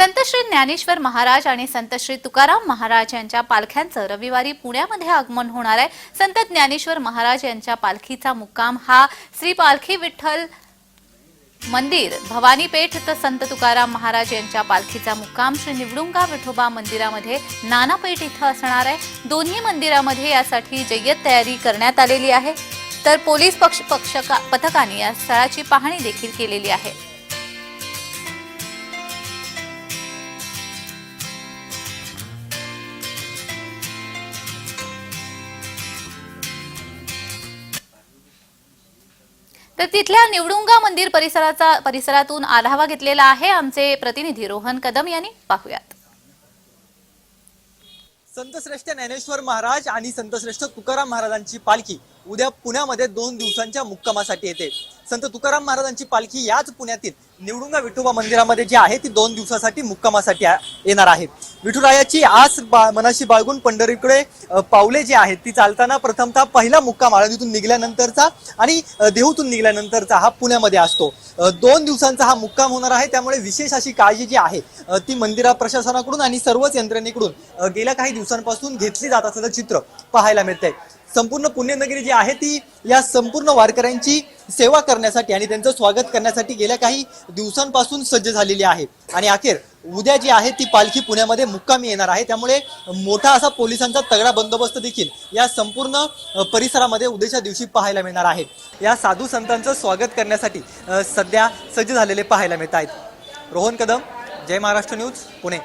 संत श्री ज्ञानेश्वर महाराज आणि संत श्री तुकाराम महाराज यांच्या पालख्यांचं रविवारी पुण्यामध्ये आगमन होणार आहे. संत ज्ञानेश्वर महाराज यांच्या पालखीचा मुक्काम हा श्री पालखी विठ्ठल मंदिर भवानी पेठ तर संत तुकाराम महाराज यांच्या पालखीचा मुक्काम श्री निवडुंगा विठोबा मंदिरामध्ये नानापेठ इथं असणार आहे. दोन्ही मंदिरामध्ये यासाठी जय्यत तयारी करण्यात आलेली आहे. तर पोलीस पक्ष पक्षका पथकाने या स्थळाची पाहणी देखील केलेली आहे. तर तिथल्या निवडुंगा मंदिर परिसराचा परिसरातून आढावा घेतलेला आहे आमचे प्रतिनिधी रोहन कदम यांनी. पाहूयात. संतश्रेष्ठ ज्ञानेश्वर महाराज आणि संतश्रेष्ठ तुकाराम महाराजांची पालखी उद्या पुण्यामध्ये दोन दिवसांच्या मुक्कामासाठी येते. संत तुकाराम महाराजांची पालखी याच पुण्यातील निवडुंगा विठोबा मंदिरामध्ये जी आहे ती दोन दिवसासाठी मुक्कामासाठी येणार आहे. विठुरायाची आस बा- मनाशी बाळगून पंढरीकडे पावले जी आहेत ती चालताना प्रथमतः पहिला मुक्काम आळंदीतून निघाल्यानंतरचा आणि देहूतून निघाल्यानंतरचा हा पुण्यामध्ये असतो. दोन दिवसांचा हा मुक्काम होणार आहे. त्यामुळे विशेष अशी काळजी जी आहे ती मंदिरा प्रशासनाकडून आणि सर्वच यंत्रणेकडून गेल्या काही दिवसांपासून घेतली जात असल्याचं चित्र पाहायला मिळतंय. संपूर्ण पुण्यनगरी जी आहे ती या संपूर्ण वारकऱ्यांची सेवा करण्यासाठी आणि त्यांचं स्वागत करण्यासाठी गेल्या काही दिवसांपासून सज्ज झालेली आहे. आणि अखेर उद्या जी आहे ती पालखी पुण्यामध्ये मुक्कामी येणार आहे. त्यामुळे मोठा असा पोलिसांचा तगडा बंदोबस्त देखील या संपूर्ण परिसरामध्ये उद्याच्या दिवशी पाहायला मिळणार आहे. या साधू संतांचं स्वागत करण्यासाठी सध्या सज्ज झालेले पाहायला मिळत आहेत रोहन कदम जय महाराष्ट्र न्यूज पुणे.